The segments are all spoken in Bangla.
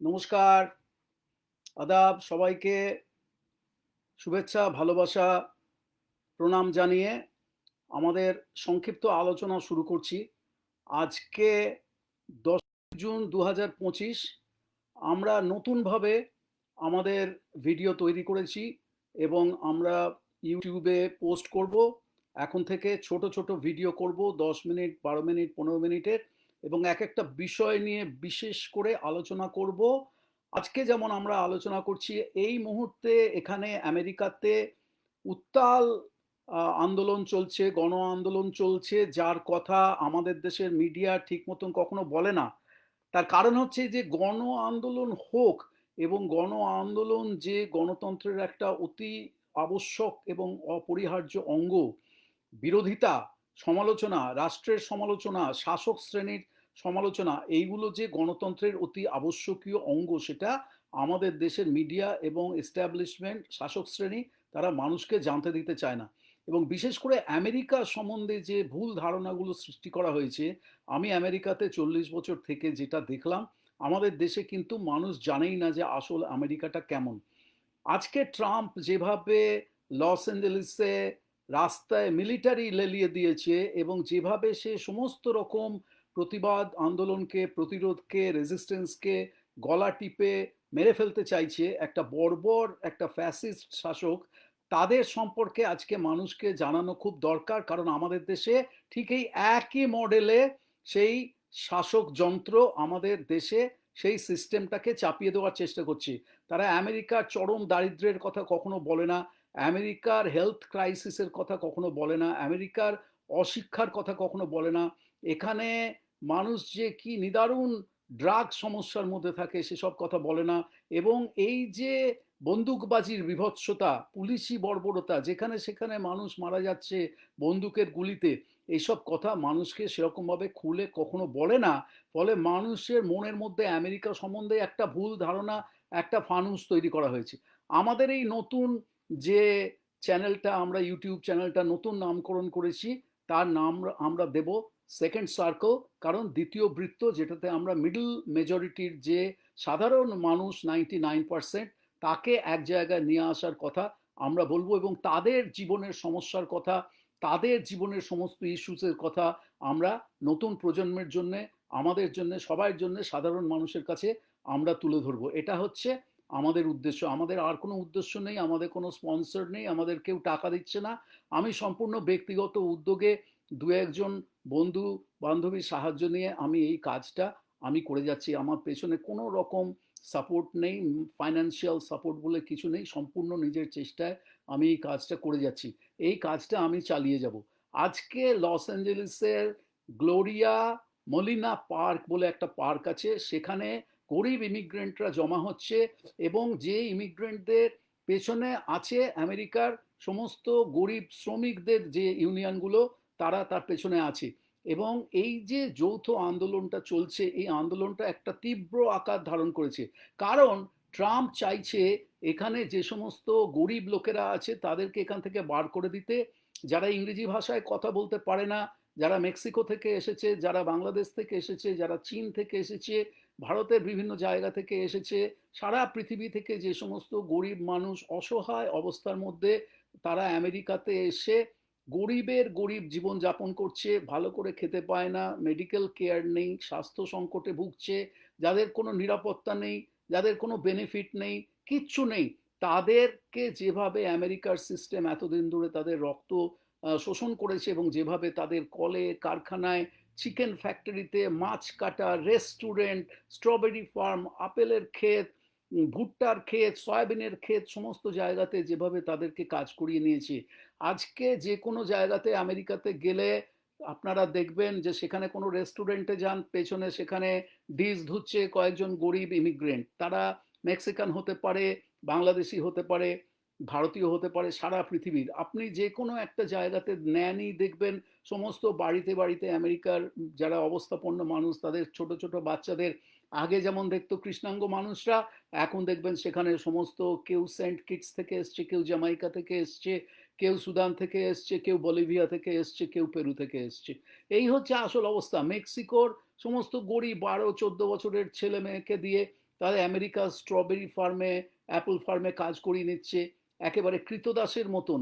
নমস্কার। আদাব, সবাইকে শুভেচ্ছা, ভালোবাসা, প্রণাম জানিয়ে আমাদের সংক্ষিপ্ত আলোচনা শুরু করছি। আজকে দশ জুন দু আমরা নতুনভাবে আমাদের ভিডিও তৈরি করেছি এবং আমরা ইউটিউবে পোস্ট করব। এখন থেকে ছোট ছোট ভিডিও করব, দশ মিনিট, বারো মিনিট, পনেরো মিনিটের। এবং এক একটা বিষয় নিয়ে বিশেষ করে আলোচনা করব। আজকে যেমন আমরা আলোচনা করছি, এই মুহূর্তে এখানে আমেরিকাতে উত্তাল আন্দোলন চলছে, গণ আন্দোলন চলছে, যার কথা আমাদের দেশের মিডিয়া ঠিক মতন কখনো বলে না। তার কারণ হচ্ছে যে, গণ আন্দোলন হোক এবং গণ আন্দোলন যে গণতন্ত্রের একটা অতি আবশ্যক এবং অপরিহার্য অঙ্গ, বিরোধিতা সমালোচনা, রাষ্ট্রের সমালোচনা, শাসক শ্রেণির সমালোচনা, এইগুলো যে গণতন্ত্রের অতি আবশ্যকীয় অঙ্গ, সেটা আমাদের দেশের মিডিয়া এবং এস্টাবলিশমেন্ট শাসক শ্রেণি তারা মানুষকে জানতে দিতে চায় না। এবং বিশেষ করে আমেরিকা সম্বন্ধে যে ভুল ধারণাগুলো সৃষ্টি করা হয়েছে, আমি আমেরিকাতে চল্লিশ বছর থেকে যেটা দেখলাম, আমাদের দেশে কিন্তু মানুষ জানেই না যে আসল আমেরিকাটা কেমন। আজকে ট্রাম্প যেভাবে লস অ্যাঞ্জেলিসে রাস্তায় মিলিটারি লেলিয়ে দিয়েছে এবং যেভাবে সে সমস্ত রকম প্রতিবাদ, আন্দোলনকে, প্রতিরোধকে রেজিস্ট্যান্সকে গলা টিপে মেরে ফেলতে চাইছে, একটা বর্বর, একটা ফ্যাসিস্ট শাসক, তাদের সম্পর্কে আজকে মানুষকে জানানো খুব দরকার। কারণ আমাদের দেশে ঠিক এই একই মডেলে সেই শাসক যন্ত্র আমাদের দেশে সেই সিস্টেমটাকে চাপিয়ে দেওয়ার চেষ্টা করছে। তারা আমেরিকার চরম দারিদ্র্যের কথা কখনো বলে না। আমেরিকার হেলথ ক্রাইসিসের কথা কখনো বলে না, আমেরিকার অশিক্ষার কথা কখনো বলে না। এখানে মানুষ যে কি নিদারুণ ড্রাগ সমস্যার মধ্যে থাকে সেসব কথা বলে না এবং এই যে বন্দুকবাজির বিভৎসতা, পুলিশি বর্বরতা, যেখানে সেখানে মানুষ মারা যাচ্ছে বন্দুকের গুলিতে এইসব কথা মানুষকে সেরকমভাবে খুলে কখনো বলে না। ফলে মানুষের মনের মধ্যে আমেরিকা সম্বন্ধে একটা ভুল ধারণা, একটা ফানুস তৈরি করা হয়েছে। আমাদের এই নতুন যে চ্যানেলটা আমরা ইউটিউব চ্যানেলটা নতুন নামকরণ করেছি, তার নাম আমরা দেব সেকেন্ড সার্কেল কারণ দ্বিতীয় বৃত্ত যেটাতে আমরা মিডল মেজরিটির যে সাধারণ মানুষ নাইনটি নাইন পার্সেন্ট তাকে এক জায়গায় নিয়ে আসার কথা আমরা বলব এবং তাদের জীবনের সমস্যার কথা, তাদের জীবনের সমস্ত ইস্যুসের কথা আমরা নতুন প্রজন্মের জন্য, আমাদের জন্য, সবার জন্য সাধারণ মানুষের কাছে আমরা তুলে ধরবো। এটা হচ্ছে আমাদের উদ্দেশ্য, আমাদের আর কোনো উদ্দেশ্য নেই, আমাদের কোনো স্পন্সর নেই, আমাদের কেউ টাকা দিচ্ছে না। আমি সম্পূর্ণ ব্যক্তিগত উদ্যোগে দু একজন বন্ধু বান্ধবীর সাহায্য নিয়ে আমি এই কাজটা আমি করে যাচ্ছি। আমার পেছনে কোনো রকম সাপোর্ট নেই ফাইন্যান্সিয়াল সাপোর্ট বলে কিছু নেই, সম্পূর্ণ নিজের চেষ্টায় আমি এই কাজটা করে যাচ্ছি। এই কাজটা আমি চালিয়ে যাব। আজকে লস অ্যাঞ্জেলেসের গ্লোরিয়া মলিনা পার্ক বলে একটা পার্ক আছে, সেখানে গরিব ইমিগ্রেন্টরা জমা হচ্ছে এবং যে ইমিগ্রেন্টদের পেছনে আছে আমেরিকার সমস্ত গরিব শ্রমিকদের যে ইউনিয়নগুলো, তারা তার পেছনে আছে। এবং এই যে যৌথ আন্দোলনটা চলছে, এই আন্দোলনটা একটা তীব্র আকার ধারণ করেছে। কারণ ট্রাম্প চাইছে এখানে যে সমস্ত গরিব লোকেরা আছে, তাদেরকে এখান থেকে বার করে দিতে। যারা ইংরেজি ভাষায় কথা বলতে পারে না, যারা মেক্সিকো থেকে এসেছে, যারা বাংলাদেশ থেকে এসেছে, যারা চীন থেকে এসেছে ভারতের বিভিন্ন জায়গা থেকে এসেছে। সারা পৃথিবী থেকে যে সমস্ত গরিব মানুষ অসহায় অবস্থার মধ্যে তারা আমেরিকাতে এসে গরিবের গরিব জীবন যাপন করছে, ভালো করে খেতে পায় না মেডিকেল কেয়ার নেই, স্বাস্থ্য সংকটে ভুগছে, যাদের কোনো নিরাপত্তা নেই, যাদের কোনো বেনিফিট নেই, কিচ্ছু নেই। তাদেরকে যেভাবে আমেরিকার সিস্টেম এতদিন ধরে তাদের রক্ত শোষণ করেছে এবং যেভাবে তাদের কলে, কারখানায় চিকেন ফ্যাক্টরিতে মাছ কাটা রেস্টুরেন্ট স্ট্রবেরি ফার্ম আপেলের ক্ষেত ভুট্টার ক্ষেত, সয়াবিনের ক্ষেত, সমস্ত জায়গাতে যেভাবে তাদেরকে কাজ করিয়ে নিয়েছে। আজকে যে কোনো জায়গাতে আমেরিকাতে গেলে আপনারা দেখবেন যে সেখানে কোনো রেস্টুরেন্টে যান, পেছনে সেখানে ডিশ ধুচ্ছে কয়েকজন গরিব ইমিগ্রেন্ট তারা মেক্সিকান হতে পারে, বাংলাদেশি হতে পারে ভারতীয় হতে পারে, সারা পৃথিবীর। আপনি যে কোনো একটা জায়গাতে নেনই দেখবেন, সমস্ত বাড়িতে বাড়িতে আমেরিকার যারা অবস্থাপন্ন মানুষ, তাদের ছোট ছোট বাচ্চাদের, আগে যেমন দেখতো কৃষ্ণাঙ্গ মানুষরা, এখন দেখবেন সেখানে সমস্ত কেউ সেন্ট কিটস থেকে এসছে, কেউ জামাইকা থেকে এসছে, কেউ সুদান থেকে এসছে, কেউ বলিভিয়া থেকে এসছে, কেউ পেরু থেকে এসছে। এই হচ্ছে আসল অবস্থা। মেক্সিকোর সমস্ত গরিব বারো, চোদ্দ বছরের ছেলে মেয়েকে দিয়ে তাদের আমেরিকা স্ট্রবেরি ফার্মে, অ্যাপল ফার্মে কাজ করিয়ে নিচ্ছে। একেবারে কৃতদাসের মতন,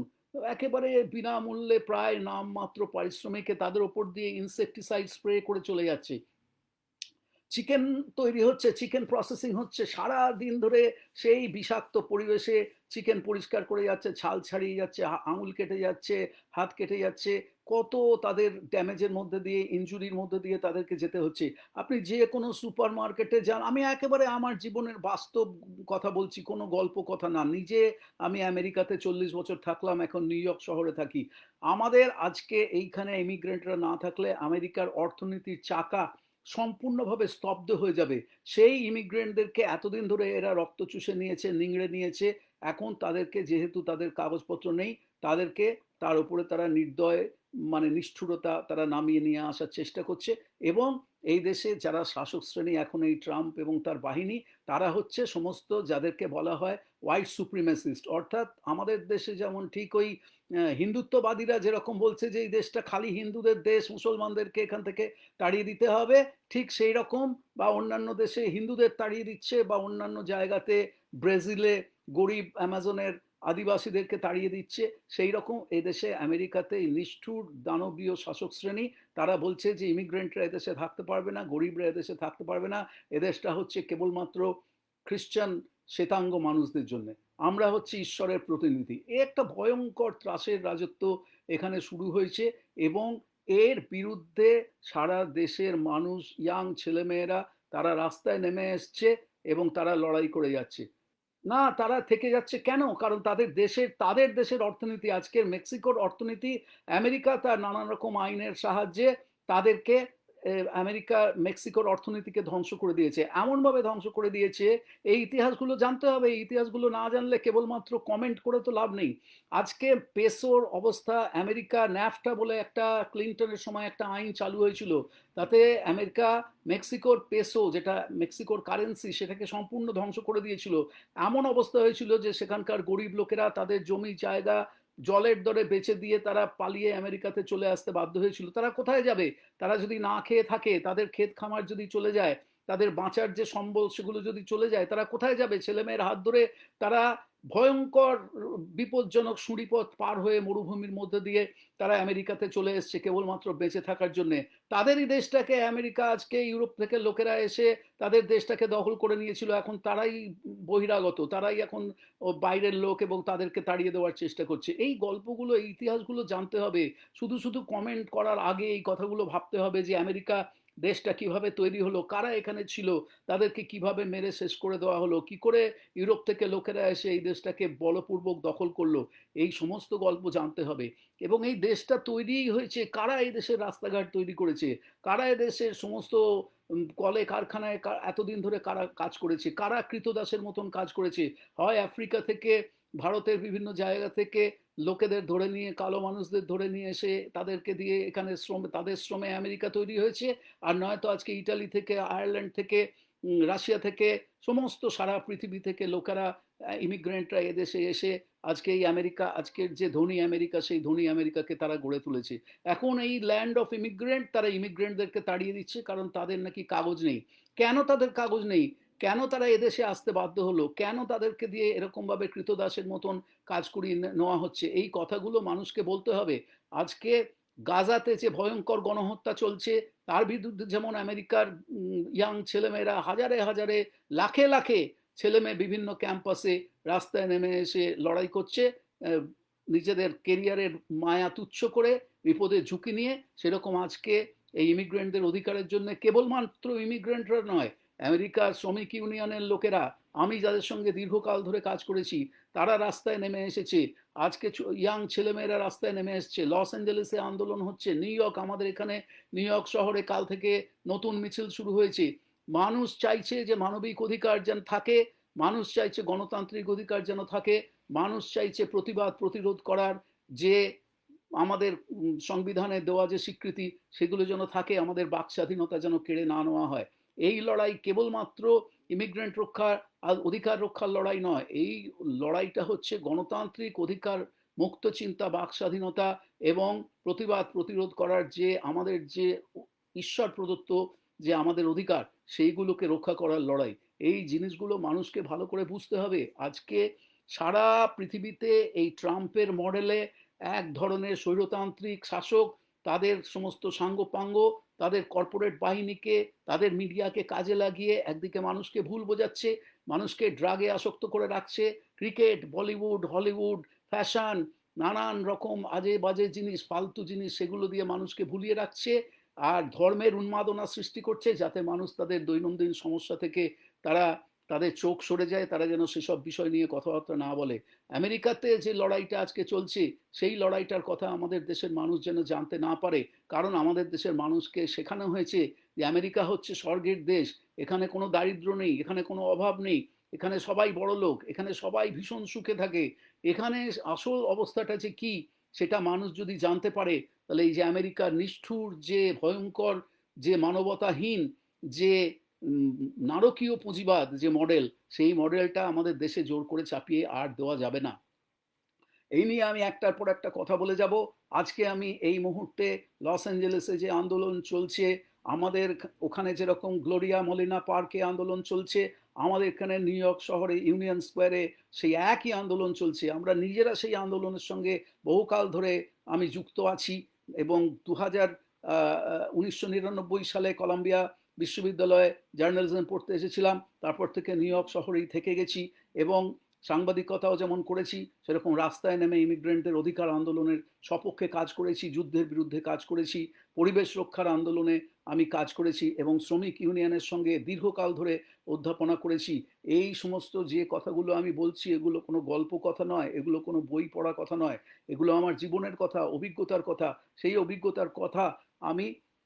একেবারে বিনামূল্যে প্রায় নামমাত্র পারিশ্রমিকে তাদের ওপর দিয়ে ইনসেকটিসাইড স্প্রে করে চলে যাচ্ছে। চিকেন তৈরি হচ্ছে চিকেন প্রসেসিং হচ্ছে সারা দিন ধরে সেই বিষাক্ত পরিবেশে চিকেন পরিষ্কার করে যাচ্ছে, ছাল ছাড়িয়ে যাচ্ছে, আঙুল কেটে যাচ্ছে, হাত কেটে যাচ্ছে কত তাদের ড্যামেজের মধ্যে দিয়ে ইঞ্জুরির মধ্যে দিয়ে তাদেরকে যেতে হচ্ছে? আপনি যে কোনো সুপার মার্কেটে যান, আমি একেবারে আমার জীবনের বাস্তব কথা বলছি, কোনো গল্প কথা না। নিজে আমি আমেরিকাতে চল্লিশ বছর থাকলাম, এখন নিউ ইয়র্ক শহরে থাকি। আমাদের আজকে এইখানে ইমিগ্রেন্টরা না থাকলে আমেরিকার অর্থনীতির চাকা সম্পূর্ণভাবে স্তব্ধ হয়ে যাবে। সেই ইমিগ্রেন্টদেরকে এতদিন ধরে এরা রক্ত চুষে নিয়েছে, নিংড়ে নিয়েছে। এখন তাদেরকে যেহেতু তাদের কাগজপত্র নেই, তাদেরকে তার উপরে তারা নির্দয় মানে নিষ্ঠুরতা তারা নামিয়ে নিয়ে আসার চেষ্টা করছে এবং এই দেশে যারা শাসক শ্রেণি এখন এই ট্রাম্প এবং তার বাহিনী, তারা হচ্ছে সমস্ত যাদেরকে বলা হয় হোয়াইট সুপ্রিমেসিস্ট অর্থাৎ আমাদের দেশে যেমন ঠিক ওই হিন্দুত্ববাদীরা যেরকম বলছে যে এই দেশটা খালি হিন্দুদের দেশ, মুসলমানদেরকে এখান থেকে তাড়িয়ে দিতে হবে, ঠিক সেই রকম বা অন্যান্য দেশে হিন্দুদের তাড়িয়ে দিচ্ছে বা অন্যান্য জায়গাতে ব্রাজিলে গরিব অ্যামাজনের আদিবাসীদেরকে তাড়িয়ে দিচ্ছে। সেই রকম এদেশে, আমেরিকাতে নিষ্ঠুর দানবীয় শাসক শ্রেণি, তারা বলছে যে ইমিগ্রেন্টরা এদেশে থাকতে পারবে না, গরিবরা এদেশে থাকতে পারবে না। এদেশটা হচ্ছে কেবলমাত্র খ্রিস্টান শ্বেতাঙ্গ মানুষদের জন্য। আমরা হচ্ছে ঈশ্বরের প্রতিনিধি। এ একটা ভয়ঙ্কর ত্রাসের রাজত্ব এখানে শুরু হয়েছে এবং এর বিরুদ্ধে সারা দেশের মানুষ ইয়াং ছেলেমেয়েরা, তারা রাস্তায় নেমে এসছে এবং তারা লড়াই করে যাচ্ছে। না, তারা থেকে যাচ্ছে কেন? কারণ তাদের দেশের তাদের দেশের অর্থনীতি, আজকের মেক্সিকোর অর্থনীতি, আমেরিকা তার নানান রকম আইনের সাহায্যে তাদেরকে আমেরিকা মেক্সিকোর অর্থনীতিকে ধ্বংস করে দিয়েছে। এমনভাবে ধ্বংস করে দিয়েছে, এই ইতিহাসগুলো জানতে হবে, এই ইতিহাসগুলো না জানলে কেবলমাত্র কমেন্ট করে তো লাভ নেই। আজকে পেসোর অবস্থা, আমেরিকা ন্যাফটা বলে একটা ক্লিন্টনের সময় একটা আইন চালু হয়েছিল, তাতে আমেরিকা মেক্সিকোর পেসো যেটা মেক্সিকোর কারেন্সি সেটাকে সম্পূর্ণ ধ্বংস করে দিয়েছিল। এমন অবস্থা হয়েছিল যে সেখানকার গরিব লোকেরা তাদের জমি, জায়গা জলের দরে বেচে দিয়ে তারা পালিয়ে আমেরিকাতে চলে আসতে বাধ্য হয়েছিল। তারা কোথায় যাবে? তারা যদি না খেয়ে থাকে, তাদের ক্ষেত খামার যদি চলে যায়, তাদের বাঁচার যে সম্বল সেগুলো যদি চলে যায়, তারা কোথায় যাবে? ছেলেমেয়ের হাত ধরে তারা ভয়ঙ্কর বিপজ্জনক সুড়িপথ পার হয়ে মরুভূমির মধ্যে দিয়ে তারা আমেরিকাতে চলে এসছে কেবলমাত্র বেঁচে থাকার জন্য। তাদেরই দেশটাকে আমেরিকা আজকে ইউরোপ থেকে লোকেরা এসে তাদের দেশটাকে দখল করে নিয়েছিল। এখন তারাই বহিরাগত, তারাই এখন বাইরের লোক এবং তাদেরকে তাড়িয়ে দেওয়ার চেষ্টা করছে। এই গল্পগুলো, এই ইতিহাসগুলো জানতে হবে। শুধু শুধু কমেন্ট করার আগে এই কথাগুলো ভাবতে হবে যে আমেরিকা দেশটা কীভাবে তৈরি হলো, কারা এখানে ছিল, তাদেরকে কীভাবে মেরে শেষ করে দেওয়া হলো, কি করে ইউরোপ থেকে লোকেরা এসে এই দেশটাকে বলপূর্বক দখল করল, এই সমস্ত গল্প জানতে হবে। এবং এই দেশটা তৈরি হয়েছে, কারা এই দেশের রাস্তাঘাট তৈরি করেছে? কারা এই দেশের সমস্ত কলে কারখানায় এতদিন ধরে কারা কাজ করেছে? কারা কৃতদাসের মতন কাজ করেছে? হয় আফ্রিকা থেকে, ভারতের বিভিন্ন জায়গা থেকে লোকেদের ধরে নিয়ে, কালো মানুষদের ধরে নিয়ে এসে তাদেরকে দিয়ে এখানে শ্রম, তাদের শ্রমে আমেরিকা তৈরি হয়েছে? আর নয়তো আজকে ইটালি থেকে, আয়ারল্যান্ড থেকে রাশিয়া থেকে, সমস্ত সারা পৃথিবী থেকে লোকেরা ইমিগ্রেন্টরা এদেশে এসে আজকে এই আমেরিকা, আজকের যে ধনী আমেরিকা, সেই ধনী আমেরিকাকে তারা গড়ে তুলেছে। এখন এই ল্যান্ড অফ ইমিগ্রেন্ট তারা ইমিগ্রেন্টদেরকে তাড়িয়ে দিচ্ছে কারণ তাদের নাকি কাগজ নেই। কেন তাদের কাগজ নেই? কেন তারা এদেশে আসতে বাধ্য হলো? কেন তাদেরকে দিয়ে এরকমভাবে কৃতদাসের মতন কাজ করিয়ে নেওয়া হচ্ছে? এই কথাগুলো মানুষকে বলতে হবে। আজকে গাজাতে যে ভয়ঙ্কর গণহত্যা চলছে, তার বিরুদ্ধে যেমন আমেরিকার ইয়াং ছেলেমেয়েরা হাজারে হাজারে, লাখে লাখে ছেলেমেয়ে বিভিন্ন ক্যাম্পাসে রাস্তায় নেমে এসে লড়াই করছে নিজেদের কেরিয়ারের মায়া তুচ্ছ করে, বিপদে ঝুঁকি নিয়ে। সেরকম আজকে এই ইমিগ্রেন্টদের অধিকারের জন্য কেবলমাত্র ইমিগ্রেন্টরা নয়, আমেরিকার শ্রমিক ইউনিয়নের লোকেরা, আমি যাদের সঙ্গে দীর্ঘকাল ধরে কাজ করেছি, তারা রাস্তায় নেমে এসেছে। আজকে ইয়াং ছেলেমেয়েরা রাস্তায় নেমে এসছে। লস অ্যাঞ্জেলেসে আন্দোলন হচ্ছে। নিউ ইয়র্ক আমাদের এখানে, নিউ ইয়র্ক শহরে কাল থেকে নতুন মিছিল শুরু হয়েছে। মানুষ চাইছে যে মানবিক অধিকার যেন থাকে, মানুষ চাইছে গণতান্ত্রিক অধিকার যেন থাকে, মানুষ চাইছে প্রতিবাদ, প্রতিরোধ করার যে আমাদের সংবিধানে দেওয়া যে স্বীকৃতি, সেগুলো যেন থাকে, আমাদের বাক স্বাধীনতা যেন কেড়ে না নেওয়া হয়। এই লড়াই কেবলমাত্র ইমিগ্রেন্ট রক্ষার অধিকার রক্ষার লড়াই নয়, এই লড়াইটা হচ্ছে গণতান্ত্রিক অধিকার মুক্ত চিন্তা, বাক স্বাধীনতা এবং প্রতিবাদ, প্রতিরোধ করার যে আমাদের যে ঈশ্বর প্রদত্ত যে আমাদের অধিকার, সেইগুলোকে রক্ষা করার লড়াই। এই জিনিসগুলো মানুষকে ভালো করে বুঝতে হবে। আজকে সারা পৃথিবীতে এই ট্রাম্পের মডেলে এক ধরনের স্বৈরতান্ত্রিক শাসক, তাদের সমস্ত সাঙ্গপাঙ্গ, তাদের কর্পোরেট বাহিনীকে, তাদের মিডিয়াকে কাজে লাগিয়ে একদিকে মানুষকে ভুল বোঝাচ্ছে, মানুষকে ড্রাগে আসক্ত করে রাখছে, ক্রিকেট, বলিউড, হলিউড, ফ্যাশন, নানান রকম আজে বাজে জিনিস, ফালতু জিনিস, সেগুলো দিয়ে মানুষকে ভুলিয়ে রাখছে। আর ধর্মের উন্মাদনা সৃষ্টি করছে যাতে মানুষ তাদের দৈনন্দিন সমস্যা থেকে তারা, তাদের চোখ সরে যায়, তারা যেন সেসব বিষয় নিয়ে কথাবার্তা না বলে। আমেরিকাতে যে লড়াইটা আজকে চলছে, সেই লড়াইটার কথা আমাদের দেশের মানুষ যেন জানতে না পারে। কারণ আমাদের দেশের মানুষকে শেখানো হয়েছে যে আমেরিকা হচ্ছে স্বর্গের দেশ। এখানে কোনো দারিদ্র নেই, এখানে কোনো অভাব নেই। এখানে সবাই বড় লোক, এখানে সবাই ভীষণ সুখে থাকে। এখানে আসল অবস্থাটা যে কি, সেটা মানুষ যদি জানতে পারে তাহলে এই যে আমেরিকার নিষ্ঠুর, যে ভয়ঙ্কর, যে মানবতাহীন, যে নারকীয় পুঁজিবাদ যে মডেল সেই মডেলটা আমাদের দেশে জোর করে চাপিয়ে আর দেওয়া যাবে না। এই নিয়ে আমি একটার পর একটা কথা বলে যাব। আজকে আমি এই মুহূর্তে লস অ্যাঞ্জেলেসে যে আন্দোলন চলছে, আমাদের ওখানে যেরকম গ্লোরিয়া মলিনা পার্কে আন্দোলন চলছে, আমাদের এখানে নিউ ইয়র্ক শহরে ইউনিয়ন স্কোয়ারে সেই একই আন্দোলন চলছে। আমরা নিজেরা সেই আন্দোলনের সঙ্গে বহুকাল ধরে আমি যুক্ত আছি। এবং দু হাজার উনিশশো নিরানব্বই সালে কলম্বিয়া বিশ্ববিদ্যালয়ে জার্নালিজম পড়তে এসেছিলাম। তারপর থেকে নিউ ইয়র্ক শহরেই থেকে গেছি এবং সাংবাদিকতাও যেমন করেছি, সেরকম রাস্তায় নেমে ইমিগ্রেন্টের অধিকার আন্দোলনের সপক্ষে কাজ করেছি, যুদ্ধের বিরুদ্ধে কাজ করেছি, পরিবেশ রক্ষার আন্দোলনে আমি কাজ করেছি এবং শ্রমিক ইউনিয়নের সঙ্গে দীর্ঘকাল ধরে অধ্যাপনা করেছি। এই সমস্ত যে কথাগুলো আমি বলছি, এগুলো কোনো গল্প কথা নয়, এগুলো কোনো বই পড়া কথা নয়, এগুলো আমার জীবনের কথা, অভিজ্ঞতার কথা। সেই অভিজ্ঞতার কথা আমি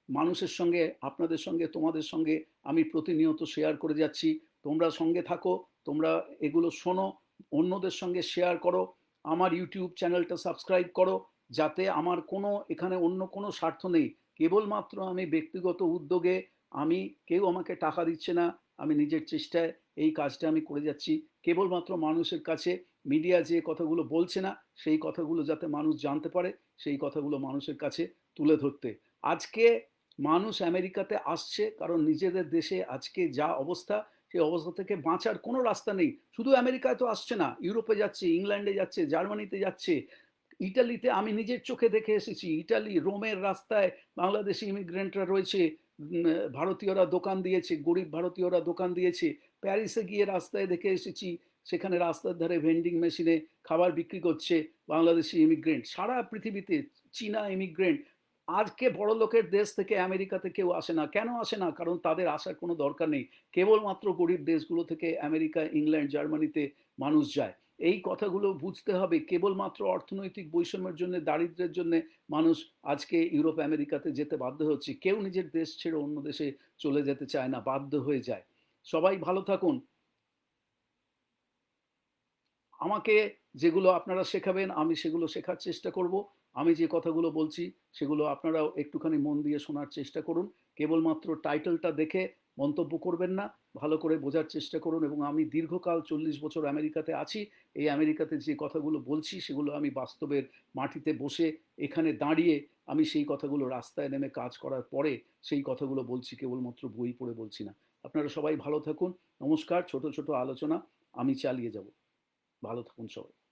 মানুষের সঙ্গে, আপনাদের সঙ্গে, তোমাদের সঙ্গে আমি প্রতিনিয়ত শেয়ার করে যাচ্ছি। তোমরা সঙ্গে থাকো, তোমরা এগুলো শোনো অন্যদের সঙ্গে শেয়ার করো, আমার ইউটিউব চ্যানেলটা সাবস্ক্রাইব করো, যাতে আমার কোনো, এখানে অন্য কোনো স্বার্থ নেই। কেবলমাত্র আমি ব্যক্তিগত উদ্যোগে আমি, কেউ আমাকে টাকা দিচ্ছে না, আমি নিজের চেষ্টায় এই কাজটা আমি করে যাচ্ছি। কেবলমাত্র মানুষের কাছে মিডিয়া যে কথাগুলো বলছে না, সেই কথাগুলো যাতে মানুষ জানতে পারে, সেই কথাগুলো মানুষের কাছে তুলে ধরতে। আজকে মানুষ আমেরিকাতে আসছে, কারণ নিজেদের দেশে আজকে যা অবস্থা সেই অবস্থা থেকে বাঁচার কোনো রাস্তা নেই। শুধু আমেরিকায় তো আসছে না, ইউরোপে যাচ্ছে, ইংল্যান্ডে যাচ্ছে, জার্মানিতে যাচ্ছে। ইটালিতে আমি নিজের চোখে দেখে এসেছি, ইটালি, রোমের রাস্তায় বাংলাদেশি ইমিগ্রেন্টরা রয়েছে ভারতীয়রা দোকান দিয়েছে, গরিব ভারতীয়রা দোকান দিয়েছে। প্যারিসে গিয়ে রাস্তায় দেখে এসেছি, সেখানে রাস্তার ধারে ভেন্ডিং মেশিনে খাবার বিক্রি করছে বাংলাদেশি ইমিগ্রেন্ট সারা পৃথিবীতে চীনা ইমিগ্রেন্ট আজকে বড় লোকের দেশ থেকে আমেরিকাতে কেউ আসে না। কেন আসে না? কারণ তাদের আসার কোনো দরকার নেই। কেবলমাত্র গরিব দেশগুলো থেকে আমেরিকা, ইংল্যান্ড, জার্মানিতে মানুষ যায়। এই কথাগুলো বুঝতে হবে। কেবলমাত্র অর্থনৈতিক বৈষম্যের জন্য দারিদ্রের জন্য মানুষ আজকে ইউরোপ, আমেরিকাতে যেতে বাধ্য হচ্ছে। কেউ নিজের দেশ ছেড়ে অন্য দেশে চলে যেতে চায় না, বাধ্য হয়ে যায়। সবাই ভালো থাকুন। আমাকে যেগুলো আপনারা শেখাবেন, আমি সেগুলো শেখার চেষ্টা করব। আমি যে কথাগুলো বলছি সেগুলো আপনারাও একটুখানি মন দিয়ে শোনার চেষ্টা করুন। কেবলমাত্র টাইটেলটা দেখে মন্তব্য করবেন না, ভালো করে বোঝার চেষ্টা করুন এবং আমি দীর্ঘকাল চল্লিশ বছর আমেরিকাতে আছি। এই আমেরিকাতে যে কথাগুলো বলছি সেগুলো আমি বাস্তবের মাটিতে বসে এখানে দাঁড়িয়ে আমি সেই কথাগুলো রাস্তায় নেমে কাজ করার পরে সেই কথাগুলো বলছি, কেবলমাত্র বই পড়ে বলছি না। আপনারা সবাই ভালো থাকুন। নমস্কার, ছোট ছোট আলোচনা, আমি চালিয়ে যাব। ভালো থাকুন সবাই।